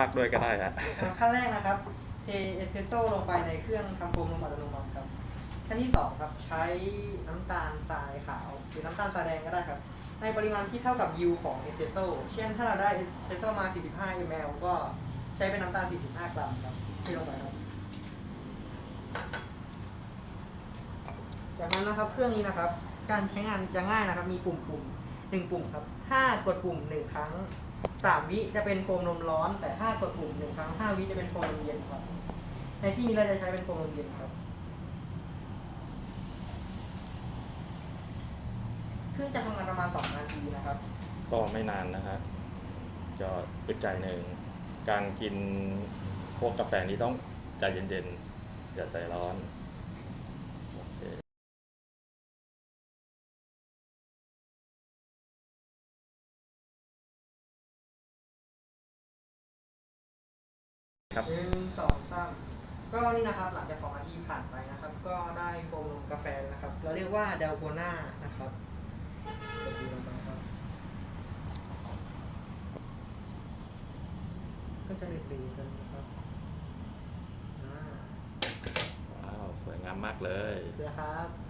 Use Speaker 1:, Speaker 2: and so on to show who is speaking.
Speaker 1: ากด้วยก็ได้ฮะ
Speaker 2: ขั้นแรกนะครับเทเอสเปรสโซ่ลงไปในเครื่องทำโฟมลมอัตโนมัติครับขั้นที่สองครับใช้น้ำตาลทรายขาวหรือน้ำตาลทรายแดงก็ได้ครับ ในปริมาณที่เท่ากับยิวของเอสเปรสโซ่เช่นถ้าเราได้เอสเปรสโซ่มา 45 ml ก็ใช้เป็นน้ำตาล 45 กรัมครับเทลงไปครับจากนั้นนะครับเครื่องนี้นะครับ การใช้งานจะง่ายนะครับ มีปุ่มปุ่มหนึ่งปุ่มครับ ถ้ากดปุ่มหนึ่งครั้ง สามวิจะเป็นโฟมนมร้อน แต่ถ้ากดปุ่มหนึ่งครั้งห้าวิจะเป็นโฟมนมเย็นครับ ในที่นี้เราจะใช้เป็นโฟมนมเย็นครับเครื่องจะทำงานประมาณสองนาทีนะครับ
Speaker 1: ก็ไม่นานนะฮะก็อึดใจหนึ่ง การกินพวกกาแฟนี้ต้องใจเย็นๆอย่าใจร้อน ครับ
Speaker 2: หนึ่งสองสามก็นี่นะครับหลังจากสองนาทีผ่านไปนะครับ ก็ได้โฟมนมกาแฟนะครับ เราเรียกว่าเดลโกน่านะครับกดดูลงไปครับ ก็จะเดือดๆกันนะครับอ่า
Speaker 1: ว้าวสวยงามมากเลย
Speaker 2: เกลือครับ